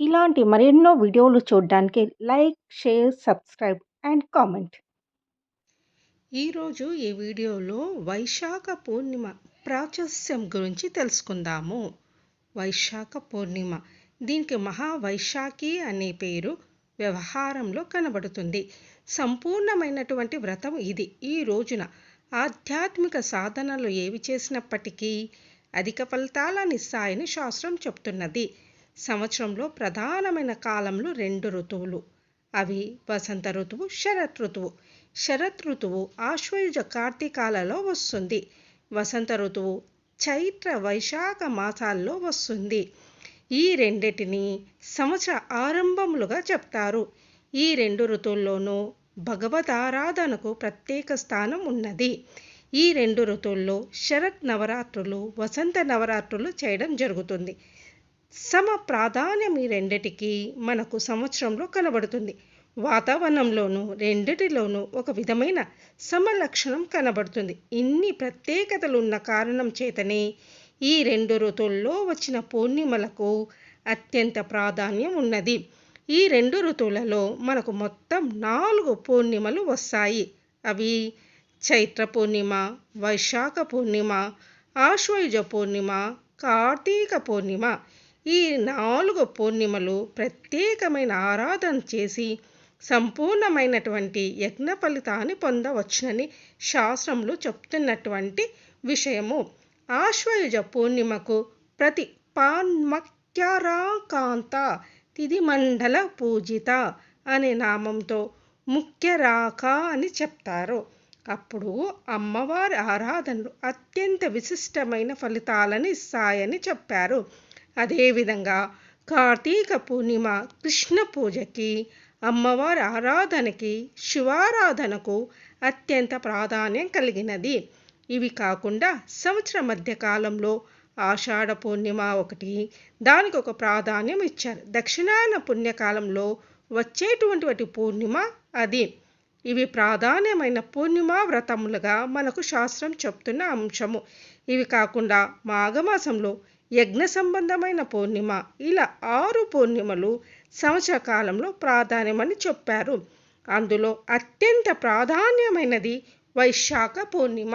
ఇలాంటి మరెన్నో వీడియోలు చూడడానికి like, share, subscribe and comment. ఈరోజు ఈ వీడియోలో వైశాఖ పూర్ణిమ ప్రాచస్యం గురించి తెలుసుకుందాము. వైశాఖ పూర్ణిమ దీనికి మహావైశాఖి అనే పేరు వ్యవహారంలో కనబడుతుంది. సంపూర్ణమైనటువంటి వ్రతం ఇది. ఈ రోజున ఆధ్యాత్మిక సాధనలు ఏవి చేసినప్పటికీ అధిక ఫలితాలనిస్తాయని శాస్త్రం చెప్తున్నది. సంవత్సరంలో ప్రధానమైన కాలంలో రెండు ఋతువులు. అవి వసంత ఋతువు, శరత్ ఋతువు. శరత్ ఋతువు ఆశ్వయుజ కార్తీకాలలో వస్తుంది. వసంత ఋతువు చైత్ర వైశాఖ మాసాల్లో వస్తుంది. ఈ రెండిటిని సంవత్సర ఆరంభములుగా చెప్తారు. ఈ రెండు ఋతువుల్లోనూ భగవతారాధనకు ప్రత్యేక స్థానం ఉన్నది. ఈ రెండు ఋతువుల్లో శరత్ నవరాత్రులు, వసంత నవరాత్రులు చేయడం జరుగుతుంది. సమ ప్రాధాన్యం ఈ రెండిటికి మనకు సంవత్సరంలో కనబడుతుంది. వాతావరణంలోనూ రెండిటిలోనూ ఒక విధమైన సమలక్షణం కనబడుతుంది. ఇన్ని ప్రత్యేకతలున్న కారణం చేతనే ఈ రెండు ఋతువుల్లో వచ్చిన పూర్ణిమలకు అత్యంత ప్రాధాన్యం ఉన్నది. ఈ రెండు ఋతువులలో మనకు మొత్తం నాలుగు పూర్ణిమలు వస్తాయి. అవి చైత్ర పూర్ణిమ, వైశాఖ పూర్ణిమ, ఆశ్వయుజ పూర్ణిమ, కార్తీక పూర్ణిమ. ఈ నాలుగు పూర్ణిమలు ప్రత్యేకమైన ఆరాధన చేసి సంపూర్ణమైనటువంటి యజ్ఞ ఫలితాన్ని పొందవచ్చునని శాస్త్రంలో చెప్తున్నటువంటి విషయము. ఆశ్వయుజ పూర్ణిమకు ప్రతి పాన్మక్యరాకాంత తిథిమండల పూజిత అనే నామంతో ముఖ్యరాక అని చెప్తారు. అప్పుడు అమ్మవారి ఆరాధనలు అత్యంత విశిష్టమైన ఫలితాలను ఇస్తాయని చెప్పారు. అదేవిధంగా కార్తీక పూర్ణిమ కృష్ణ పూజకి, అమ్మవారి ఆరాధనకి, శివారాధనకు అత్యంత ప్రాధాన్యం కలిగినది. ఇవి కాకుండా సంవత్సర మధ్యకాలంలో ఆషాఢ పూర్ణిమ ఒకటి దానికి ఒక ప్రాధాన్యం ఇచ్చారు. దక్షిణాయన పుణ్యకాలంలో వచ్చేటువంటి పూర్ణిమ అది. ఇవి ప్రాధాన్యమైన పూర్ణిమ వ్రతములుగా మనకు శాస్త్రం చెప్తున్న అంశము. ఇవి కాకుండా మాఘమాసంలో యజ్ఞ సంబంధమైన పూర్ణిమ ఇలా ఆరు పూర్ణిమలు సంవత్సర కాలంలో ప్రాధాన్యమని చెప్పారు. అందులో అత్యంత ప్రాధాన్యమైనది వైశాఖ పూర్ణిమ.